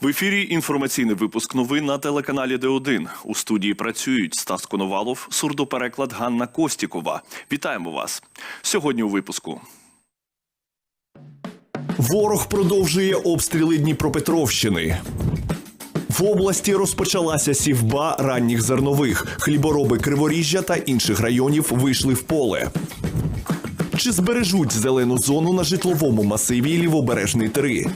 В ефірі інформаційний випуск новин на телеканалі Д1. У студії працюють Стас Коновалов, сурдопереклад Ганна Костікова. Вітаємо вас сьогодні. У випуску Ворог продовжує обстріли Дніпропетровщини. В області розпочалася сівба ранніх зернових. Хлібороби Криворіжжя та інших районів вийшли в поле. Чи збережуть зелену зону на житловому масиві Лівобережний 3?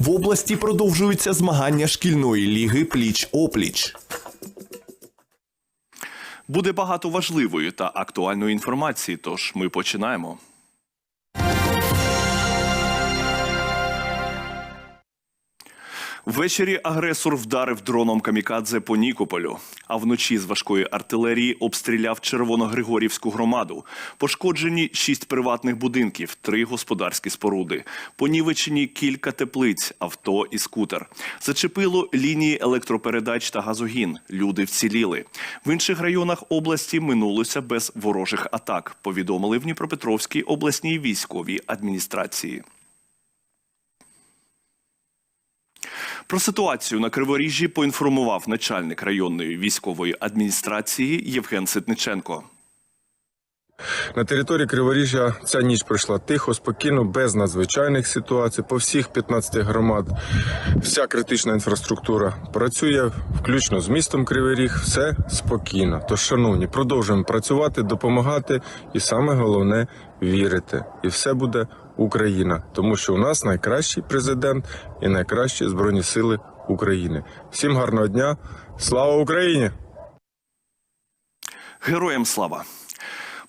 В області продовжуються змагання шкільної ліги пліч-опліч. буде багато важливої та актуальної інформації. Тож ми починаємо. Ввечері агресор вдарив дроном камікадзе по Нікополю, а вночі з важкої артилерії обстріляв Червоногригорівську громаду. Пошкоджені шість приватних будинків, три господарські споруди. Понівечені кілька теплиць, авто і скутер. Зачепило лінії електропередач та газогін. Люди вціліли. В інших районах області минулося без ворожих атак. Повідомили в Дніпропетровській обласній військовій адміністрації. Про ситуацію на Криворіжжі поінформував начальник районної військової адміністрації Євген Ситниченко. На території Криворіжжя ця ніч пройшла тихо, спокійно, без надзвичайних ситуацій. По всіх 15 громад вся критична інфраструктура працює, включно з містом Кривий Ріг, все спокійно. Тож, шановні, продовжуємо працювати, допомагати, і саме головне вірити. І все буде Україна, тому що у нас найкращий президент і найкращі збройні сили України. Всім гарного дня! Слава Україні! Героям слава!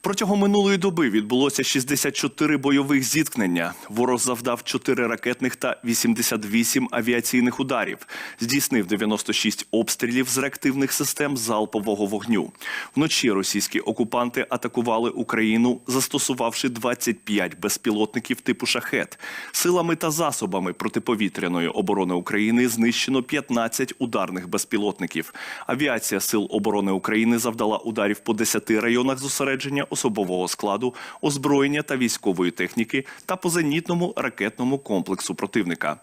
Протягом минулої доби відбулося 64 бойових зіткнення. Ворог завдав 4 ракетних та 88 авіаційних ударів. Здійснив 96 обстрілів з реактивних систем залпового вогню. Вночі російські окупанти атакували Україну, застосувавши 25 безпілотників типу шахет. Силами та засобами протиповітряної оборони України знищено 15 ударних безпілотників. Авіація Сил оборони України завдала ударів по 10 районах зосередження особового складу, озброєння та військової техніки та по зенітному ракетному комплексу противника.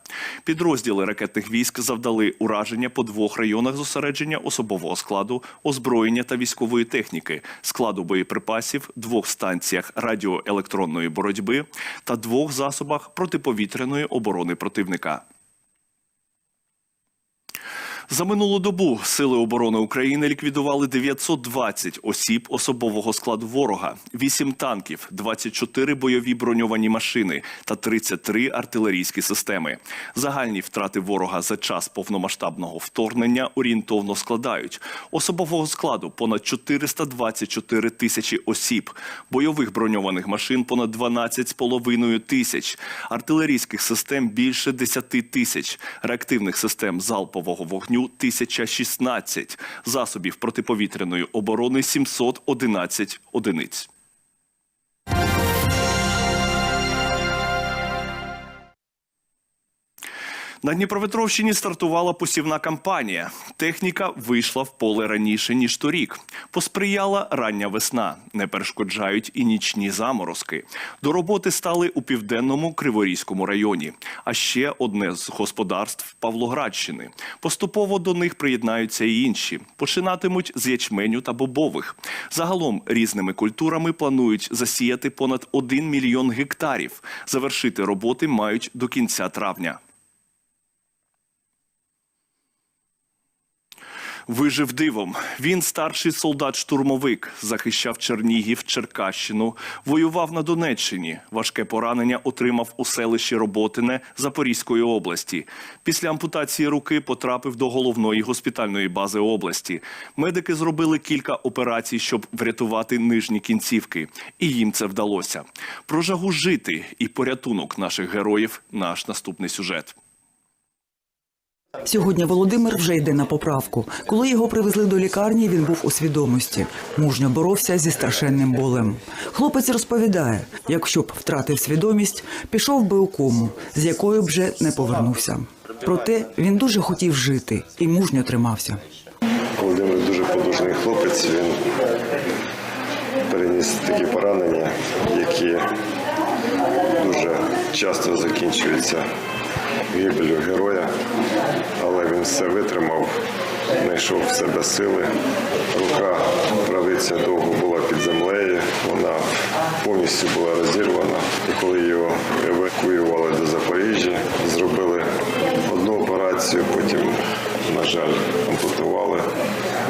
Підрозділи ракетних військ завдали ураження по двох районах зосередження особового складу, озброєння та військової техніки, складу боєприпасів, двох станціях радіоелектронної боротьби та двох засобах протиповітряної оборони противника. За минулу добу Сили оборони України ліквідували 920 осіб особового складу ворога, 8 танків, 24 бойові броньовані машини та 33 артилерійські системи. Загальні втрати ворога за час повномасштабного вторгнення орієнтовно складають особового складу понад 424 тисячі осіб, бойових броньованих машин понад 12,5 тисяч, артилерійських систем більше 10 тисяч, реактивних систем залпового вогню 1016, засобів протиповітряної оборони 711 одиниць. На Дніпропетровщині стартувала посівна кампанія. Техніка вийшла в поле раніше ніж торік. Посприяла рання весна. Не перешкоджають і нічні заморозки. До роботи стали у південному Криворізькому районі. А ще одне з господарств Павлоградщини. Поступово до них приєднаються і інші. Починатимуть з ячменю та бобових. Загалом різними культурами планують засіяти понад 1 мільйон гектарів. Завершити роботи мають до кінця травня. Вижив дивом. Він старший солдат-штурмовик, захищав Чернігів, Черкащину, воював на Донеччині. Важке поранення отримав у селищі Роботине Запорізької області. Після ампутації руки потрапив до головної госпітальної бази області. Медики зробили кілька операцій, щоб врятувати нижні кінцівки, і їм це вдалося. Про жагу жити і порятунок наших героїв. Наш наступний сюжет. Сьогодні Володимир вже йде на поправку. Коли його привезли до лікарні, він був у свідомості. Мужньо боровся зі страшенним болем. Хлопець розповідає, якщо б втратив свідомість, пішов би у кому, з якою б вже не повернувся. Проте він дуже хотів жити і мужньо тримався. Володимир дуже подужний хлопець. Він переніс такі поранення, які дуже часто закінчуються гибелю героя, але він все витримав, знайшов в себе сили. Рука правиця довго була під землею, вона повністю була розірвана. І коли його евакуювали до Запоріжжя, зробили одну операцію, потім, на жаль, ампутували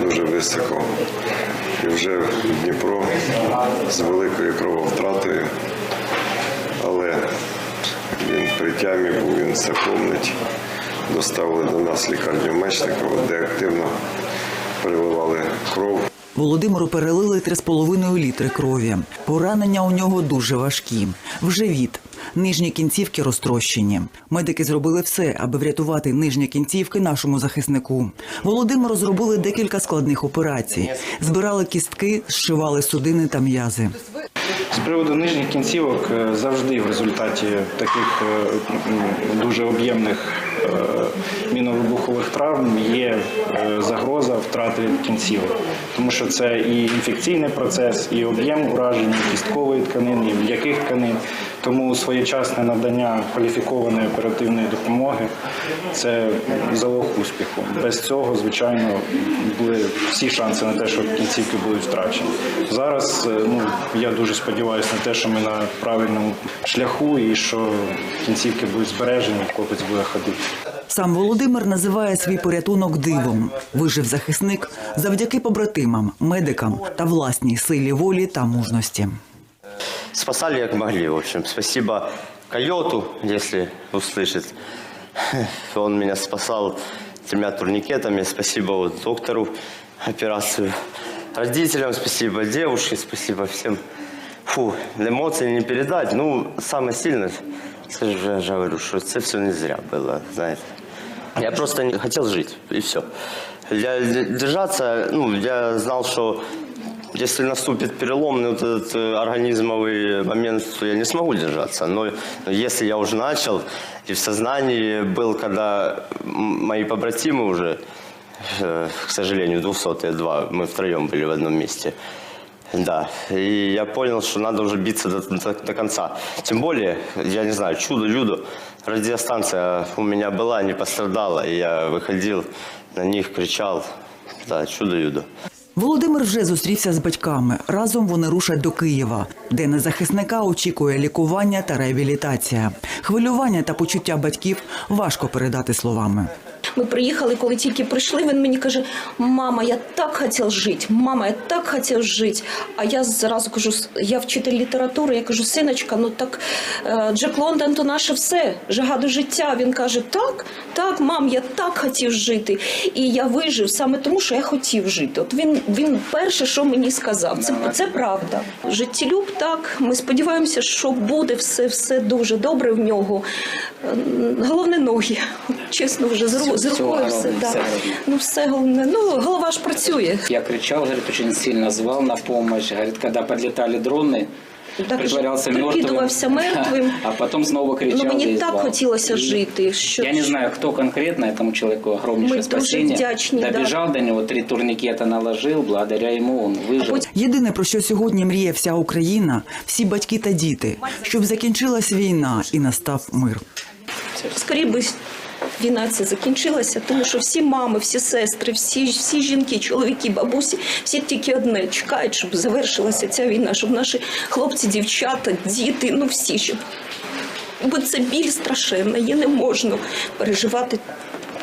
дуже високо. І вже в Дніпро з великою крововтратою, але при тямі був, він все помнить. Доставили до нас лікарню Мечникова, де активно переливали кров. Володимиру перелили 3,5 літри крові. Поранення у нього дуже важкі. В живіт. Нижні кінцівки розтрощені. Медики зробили все, аби врятувати нижні кінцівки нашому захиснику. Володимиру зробили декілька складних операцій. Збирали кістки, зшивали судини та м'язи. З приводу нижніх кінцівок е, завжди в результаті таких е, дуже об'ємних е, міновибухових травм є загроза втрати кінцівок, тому що це і інфекційний процес, і об'єм ураження кісткової тканини, і м'яких тканин. Тому своєчасне надання кваліфікованої оперативної допомоги це залог успіху. Без цього, звичайно, були всі шанси на те, що кінцівки будуть втрачені. Зараз е, ну я дуже сподіваюся на те, що ми на правильному шляху і що кінцівки будуть збережені, хлопець буде ходити. Сам Володимир називає свій порятунок дивом. Вижив захисник завдяки побратимам, медикам та власній силі волі та мужності. Спасали как могли, в общем. Спасибо койоту, если услышит. Он меня спасал тремя турникетами. Спасибо вот доктору операцию. Родителям спасибо, девушке спасибо всем. Фу, эмоции не передать. Ну, самое сильное, я же же говорю, что это все не зря было, знаете. Я просто не хотел жить, и все. Я держаться, ну, я знал, что если наступит переломный вот этот э, организмовый момент, то я не смогу держаться. Но если я уже начал и в сознании был, когда мои побратимы уже, э, к сожалению, 202, мы втроем были в одном месте, да, и я понял, что надо уже биться до, до- до конца. Тем более, я не знаю, чудо-юдо, радиостанция у меня была, не пострадала, и я выходил на них, кричал, да, чудо-юдо. Володимир вже зустрівся з батьками. Разом вони рушать до Києва, де на захисника очікує лікування та реабілітація. Хвилювання та почуття батьків важко передати словами. Ми приїхали, коли тільки прийшли, він мені каже: Мама, я так хотів жити, мама, я так хотів жити. А я зразу кажу, я вчитель літератури, я кажу, синочка, ну так е, Джек Лондон то наше все, жага до життя. Він каже, так, так, мам, я так хотів жити. І я вижив саме тому, що я хотів жити. От він, він перше, що мені сказав, це, це правда. Життєлюб, так, ми сподіваємося, що буде все, все дуже добре в нього. Е, Головне ноги. Чесно, вже з, ру- з Всього рукою все. головне, Да. все головне. Ну, все головне. Ну, голова ж працює. Я кричал, говорит, очень сильно звал на помощь. Говорит, когда подлетали дроны, Так, притворялся прикидувався мертвым, мертвим. а потом снова кричал. Ну, мені и так звал. хотілося И жити. Що... Я не знаю, кто конкретно этому человеку огромнейшее Мы дуже спасение. вдячні, да. Добежал до него, три турникета наложил, благодаря ему он выжил. Єдине про що сьогодні мріє вся Україна, всі батьки та діти, щоб закінчилась війна і настав мир. Скоріше би війна ця закінчилася, тому що всі мами, всі сестри, всі, всі жінки, чоловіки, бабусі, всі тільки одне чекають, щоб завершилася ця війна, щоб наші хлопці, дівчата, діти, ну всі, щоб. Бо це біль страшенна, її не можна переживати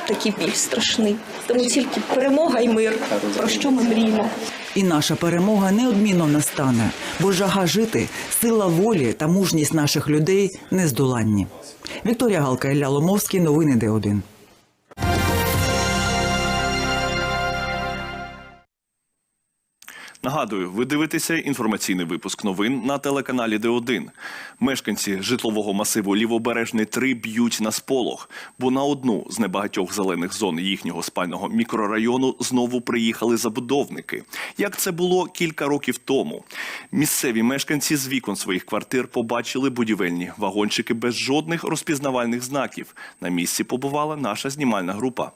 такий біль страшний. Тому тільки перемога і мир, про що ми мріємо. І наша перемога неодмінно настане, бо жага жити, сила волі та мужність наших людей нездоланні. Вікторія Галка, Ілля Ломовський, новини Д1. Нагадую, ви дивитеся інформаційний випуск новин на телеканалі Д1. Мешканці житлового масиву Лівобережний 3 б'ють на сполох, бо на одну з небагатьох зелених зон їхнього спального мікрорайону знову приїхали забудовники. Як це було кілька років тому. Місцеві мешканці з вікон своїх квартир побачили будівельні вагончики без жодних розпізнавальних знаків. На місці побувала наша знімальна група.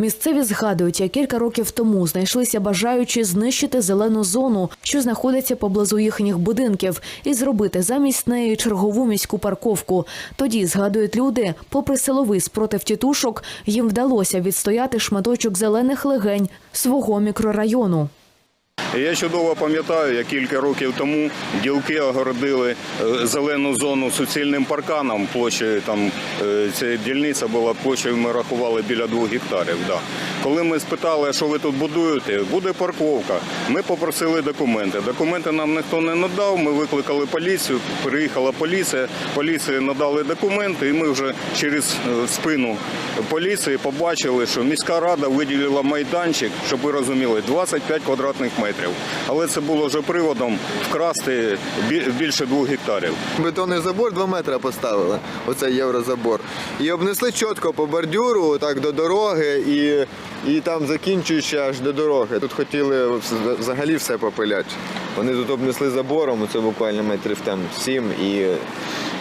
Місцеві згадують, як кілька років тому знайшлися бажаючі знищити зелену зону, що знаходиться поблизу їхніх будинків, і зробити замість неї чергову міську парковку. Тоді згадують люди, попри силовий спротив тітушок, їм вдалося відстояти шматочок зелених легень свого мікрорайону. Я чудово пам'ятаю, як кілька років тому ділки огородили е, зелену зону суцільним парканом. Площею там е, ця дільниця була площею, ми рахували біля двох гектарів. Да. Коли ми спитали, що ви тут будуєте, буде парковка. Ми попросили документи. Документи нам ніхто не надав. Ми викликали поліцію. Приїхала поліція. Поліції надали документи, і ми вже через е, спину поліції побачили, що міська рада виділила майданчик, щоб ви розуміли, 25 квадратних метрів. Але це було вже приводом вкрасти більше двох гектарів. Бетонний забор 2 метри поставили, оцей єврозабор. І обнесли чітко по бордюру, так до дороги, і, і там закінчуючи аж до дороги. Тут хотіли взагалі все попиляти. Вони тут обнесли забором, це буквально метрів там сім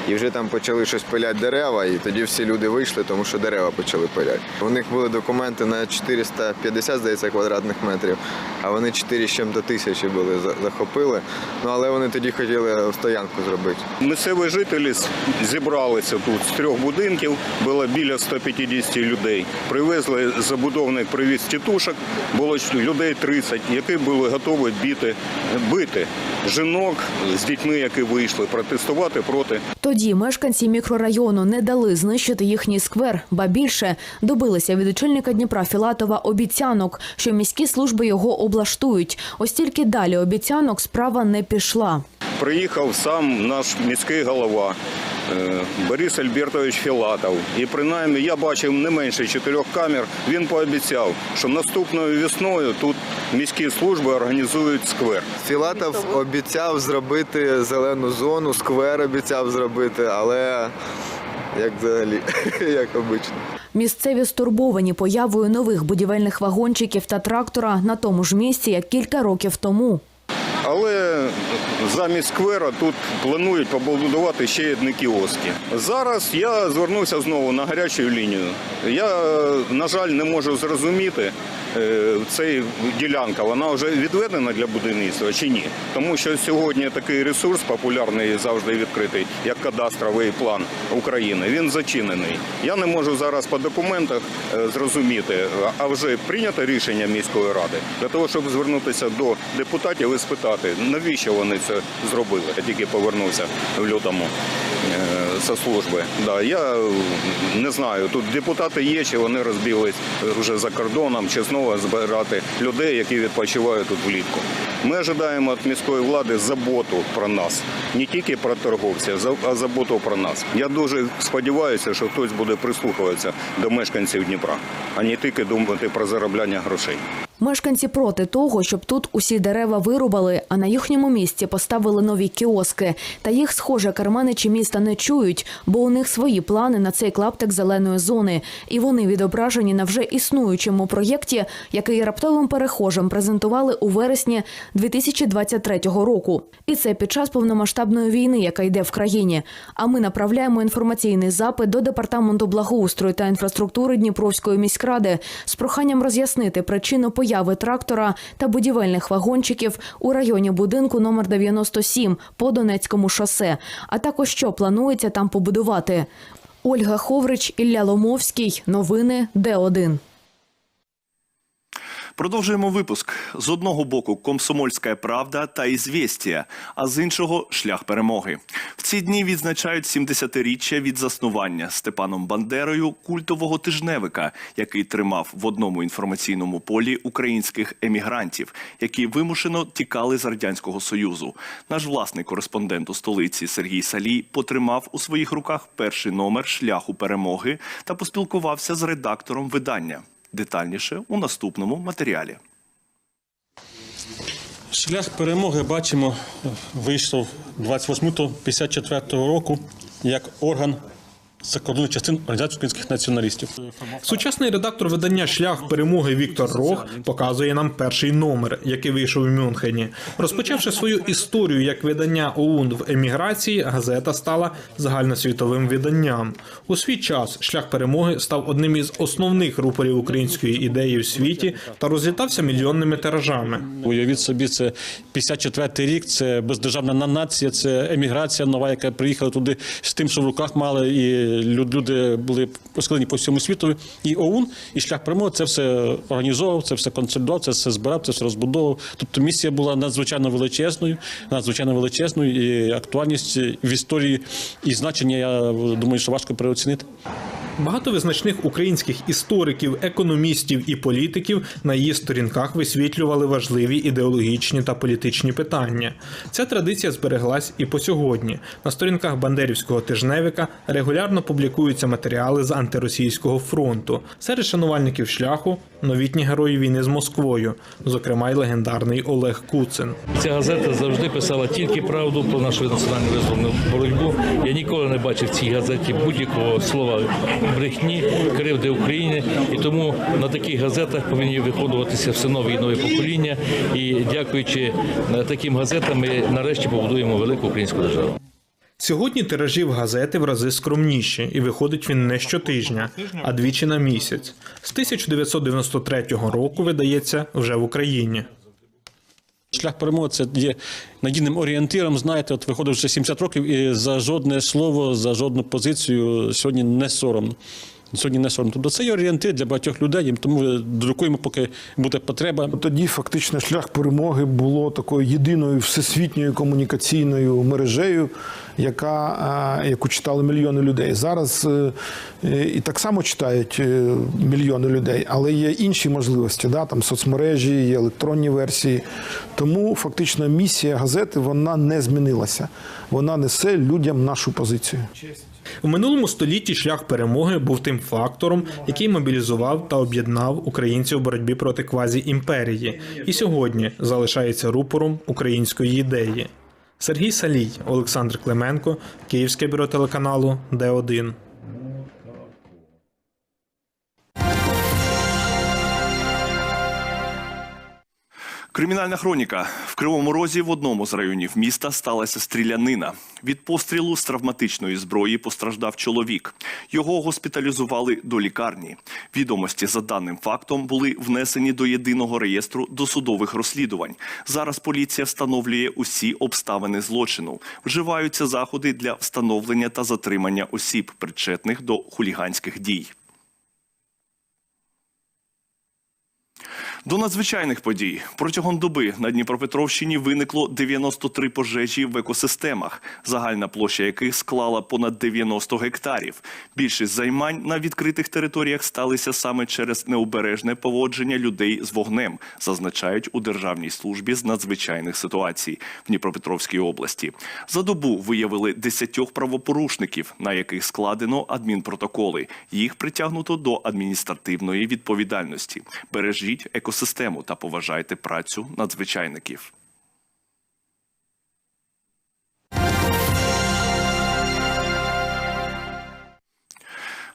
і вже там почали щось пиляти дерева, і тоді всі люди вийшли, тому що дерева почали пиляти. У них були документи на 450, здається, квадратних метрів, а вони 4 з чим-то тисячі були захопили. Ну але вони тоді хотіли стоянку зробити. Місцеві жителі зібралися тут з трьох будинків, було біля 150 людей. Привезли забудовник привіз тітушок, було людей 30, які були готові бити, бити жінок з дітьми, які вийшли протестувати проти Тоді мешканці мікрорайону не дали знищити їхній сквер, ба більше добилися від очільника Дніпра Філатова обіцянок, що міські служби його облаштують. Ось тільки далі обіцянок справа не пішла. Приїхав сам наш міський голова Борис Альбертович Філатов. І принаймні я бачив не менше чотирьох камер. Він пообіцяв, що наступною весною тут міські служби організують сквер. Філатов обіцяв зробити зелену зону, сквер обіцяв зробити, але як взагалі, як обично. Місцеві стурбовані появою нових будівельних вагончиків та трактора на тому ж місці, як кілька років тому. Але замість сквера тут планують побудувати ще одні кіоски. Зараз я звернувся знову на гарячу лінію. Я, на жаль, не можу зрозуміти, е, цей ділянка вона вже відведена для будівництва чи ні. Тому що сьогодні такий ресурс популярний завжди відкритий, як кадастровий план України. Він зачинений. Я не можу зараз по документах е, зрозуміти, а вже прийнято рішення міської ради для того, щоб звернутися до депутатів і спитати, навіщо вони це зробили. Я тільки повернувся в лютому е, зі служби. Да, я е, не знаю, тут депутати є, чи вони розбіглись вже за кордоном, чи знову збирати людей, які відпочивають тут влітку. Ми ожидаємо від міської влади заботу про нас, не тільки про торговців, а заботу про нас. Я дуже сподіваюся, що хтось буде прислухуватися до мешканців Дніпра, а не тільки думати про заробляння грошей. Мешканці проти того, щоб тут усі дерева вирубали, а на їхньому місці поставили нові кіоски. Та їх, схоже, карманичі міста не чують, бо у них свої плани на цей клаптик зеленої зони. І вони відображені на вже існуючому проєкті, який раптовим перехожим презентували у вересні 2023 року. І це під час повномасштабної війни, яка йде в країні. А ми направляємо інформаційний запит до департаменту благоустрою та інфраструктури Дніпровської міськради з проханням роз'яснити причину появи трактора та будівельних вагончиків у районі будинку номер 97 по Донецькому шосе, а також що планується там побудувати. Ольга Ховрич, Ілля Ломовський. Новини Д1. Продовжуємо випуск. З одного боку комсомольська правда та ізвєстія, а з іншого шлях перемоги. В ці дні відзначають 70-річчя від заснування Степаном Бандерою культового тижневика, який тримав в одному інформаційному полі українських емігрантів, які вимушено тікали з радянського союзу. Наш власний кореспондент у столиці Сергій Салій потримав у своїх руках перший номер шляху перемоги та поспілкувався з редактором видання. Детальніше у наступному матеріалі. Шлях перемоги бачимо вийшов 28 54 року як орган закордонних частин організації українських націоналістів. Сучасний редактор видання Шлях перемоги Віктор Рох показує нам перший номер, який вийшов у Мюнхені. Розпочавши свою історію як видання ОУН в еміграції, газета стала загальносвітовим виданням. У свій час шлях перемоги став одним із основних рупорів української ідеї в світі та розлітався мільйонними тиражами. Уявіть собі, це 54-й рік, це бездержавна на- нація, це еміграція нова, яка приїхала туди з тим, що в руках мали, і люди були розкидані по всьому світу. І ОУН, і шлях перемоги це все організовував, це все консолідував, це все збирав, це все розбудовував. Тобто місія була надзвичайно величезною, надзвичайно величезною, і актуальність в історії і значення, я думаю, що важко переоцінити. Багато визначних українських істориків, економістів і політиків на її сторінках висвітлювали важливі ідеологічні та політичні питання. Ця традиція збереглась і по сьогодні. На сторінках Бандерівського тижневика регулярно публікуються матеріали з антиросійського фронту. Серед шанувальників шляху новітні герої війни з Москвою, зокрема й легендарний Олег Куцин. Ця газета завжди писала тільки правду про нашу національну визвольну боротьбу. Я ніколи не бачив в цій газеті будь-якого слова брехні, кривди України. І тому на таких газетах повинні виходуватися все нові і нові покоління. І дякуючи е, таким газетам, ми нарешті побудуємо велику українську державу. Сьогодні тиражів газети в рази скромніші, і виходить він не щотижня, а двічі на місяць. З 1993 року видається вже в Україні. Шлях перемоги це є надійним орієнтиром. Знаєте, от виходить вже 70 років, і за жодне слово, за жодну позицію сьогодні не соромно. Сьогодні не соромно. Тобто це є орієнтир для багатьох людей, тому друкуємо, поки буде потреба. Тоді фактично шлях перемоги було такою єдиною всесвітньою комунікаційною мережею, яка, е, яку читали мільйони людей. Зараз е, е, і так само читають е, мільйони людей, але є інші можливості, да? там соцмережі, є електронні версії. Тому фактично місія газети вона не змінилася. Вона несе людям нашу позицію. У минулому столітті шлях перемоги був тим фактором, який мобілізував та об'єднав українців у боротьбі проти квазі-імперії, і сьогодні залишається рупором української ідеї. Сергій Салій, Олександр Клименко, Київське бюро телеканалу Д1. Кримінальна хроніка в Кривому Розі в одному з районів міста сталася стрілянина. Від пострілу з травматичної зброї постраждав чоловік. Його госпіталізували до лікарні. Відомості за даним фактом були внесені до єдиного реєстру досудових розслідувань. Зараз поліція встановлює усі обставини злочину. Вживаються заходи для встановлення та затримання осіб, причетних до хуліганських дій. До надзвичайних подій протягом доби на Дніпропетровщині виникло 93 пожежі в екосистемах, загальна площа яких склала понад 90 гектарів. Більшість займань на відкритих територіях сталися саме через необережне поводження людей з вогнем, зазначають у Державній службі з надзвичайних ситуацій в Дніпропетровській області. За добу виявили 10 правопорушників, на яких складено адмінпротоколи. Їх притягнуто до адміністративної відповідальності. Бережіть екосистему та поважайте працю надзвичайників.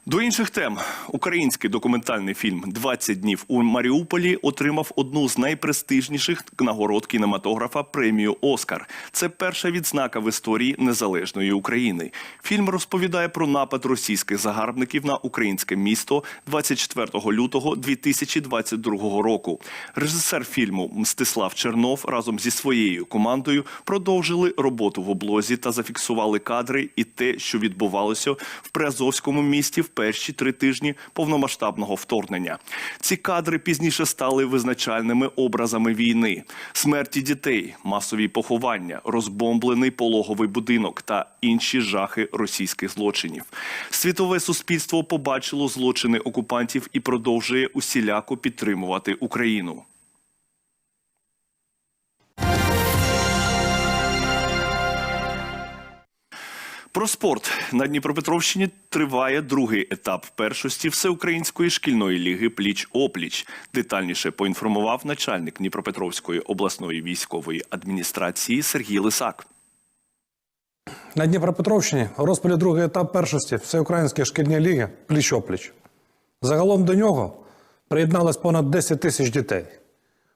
До інших тем український документальний фільм «20 днів у Маріуполі отримав одну з найпрестижніших нагород кінематографа премію Оскар. Це перша відзнака в історії незалежної України. Фільм розповідає про напад російських загарбників на українське місто 24 лютого 2022 року. Режисер фільму Мстислав Чернов разом зі своєю командою продовжили роботу в облозі та зафіксували кадри і те, що відбувалося в Приазовському місті в перші три тижні повномасштабного вторгнення. Ці кадри пізніше стали визначальними образами війни, смерті дітей, масові поховання, розбомблений пологовий будинок та інші жахи російських злочинів. Світове суспільство побачило злочини окупантів і продовжує усіляко підтримувати Україну. Про спорт на Дніпропетровщині триває другий етап першості всеукраїнської шкільної ліги Пліч опліч. Детальніше поінформував начальник Дніпропетровської обласної військової адміністрації Сергій Лисак. На Дніпропетровщині розпалі другий етап першості Всеукраїнської шкільної ліги пліч-опліч. Загалом до нього приєдналось понад 10 тисяч дітей.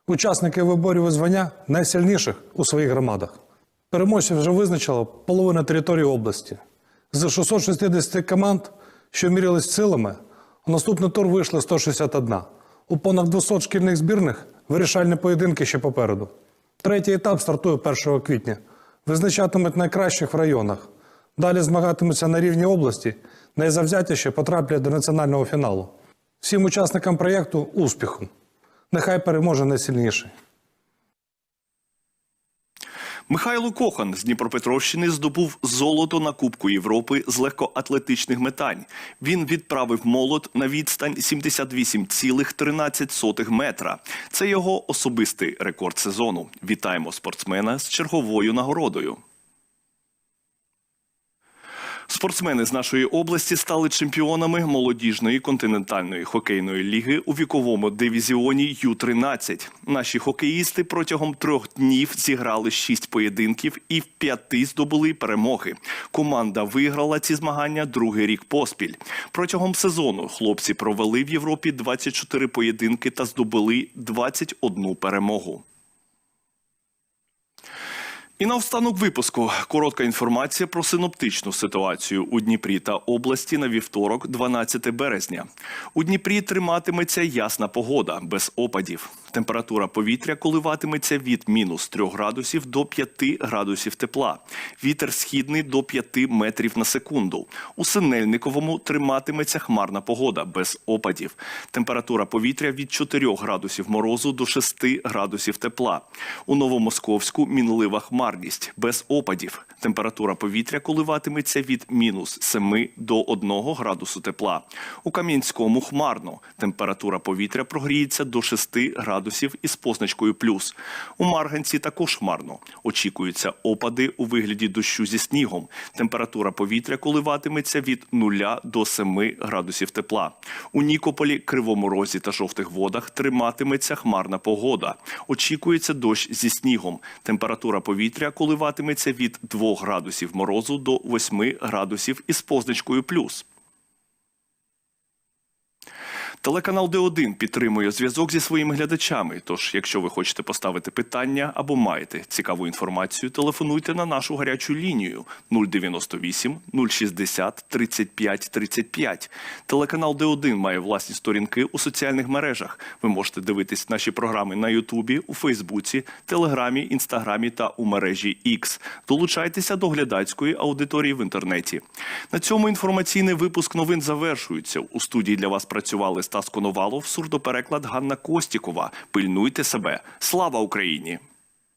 Учасники виборів і звання найсильніших у своїх громадах. Переможців вже визначила половина території області. З 660 команд, що мірялись силами, у наступний тур вийшли 161. У понад 200 шкільних збірних вирішальні поєдинки ще попереду. Третій етап стартує 1 квітня. Визначатимуть найкращих в районах. Далі змагатимуться на рівні області. Найзавзятіші потраплять до національного фіналу. Всім учасникам проєкту успіху. Нехай переможе найсильніший. Михайло Кохан з Дніпропетровщини здобув золото на Кубку Європи з легкоатлетичних метань. Він відправив молот на відстань 78,13 метра. Це його особистий рекорд сезону. Вітаємо спортсмена з черговою нагородою. Спортсмени з нашої області стали чемпіонами молодіжної континентальної хокейної ліги у віковому дивізіоні Ю-13. Наші хокеїсти протягом трьох днів зіграли шість поєдинків і в п'яти здобули перемоги. Команда виграла ці змагання другий рік поспіль. Протягом сезону хлопці провели в Європі 24 поєдинки та здобули 21 перемогу. І наостанок випуску коротка інформація про синоптичну ситуацію у Дніпрі та області на вівторок, 12 березня. У Дніпрі триматиметься ясна погода без опадів. Температура повітря коливатиметься від мінус 3 градусів до 5 градусів тепла. Вітер східний до 5 метрів на секунду. У Синельниковому триматиметься хмарна погода без опадів. Температура повітря від 4 градусів морозу до 6 градусів тепла. У Новомосковську мінлива хмарність без опадів. Температура повітря коливатиметься від мінус 7 до 1 градусу тепла. У Кам'янському хмарно. Температура повітря прогріється до 6 градусів із позначкою плюс. У Марганці також хмарно. Очікуються опади у вигляді дощу зі снігом. Температура повітря коливатиметься від 0 до 7 градусів тепла. У Нікополі, Кривому Розі та Жовтих Водах триматиметься хмарна погода. Очікується дощ зі снігом. Температура повітря коливатиметься від 2 градусів морозу до 8 градусів із позначкою плюс. Телеканал Д1 підтримує зв'язок зі своїми глядачами. Тож, якщо ви хочете поставити питання або маєте цікаву інформацію, телефонуйте на нашу гарячу лінію 098 060 35 35. Телеканал Д1 має власні сторінки у соціальних мережах. Ви можете дивитись наші програми на Ютубі, у Фейсбуці, Телеграмі, Інстаграмі та у мережі X. Долучайтеся до глядацької аудиторії в інтернеті. На цьому інформаційний випуск новин завершується. У студії для вас працювали Стас Коновалов, сурдопереклад Ганна Костікова. Пильнуйте себе. Слава Україні!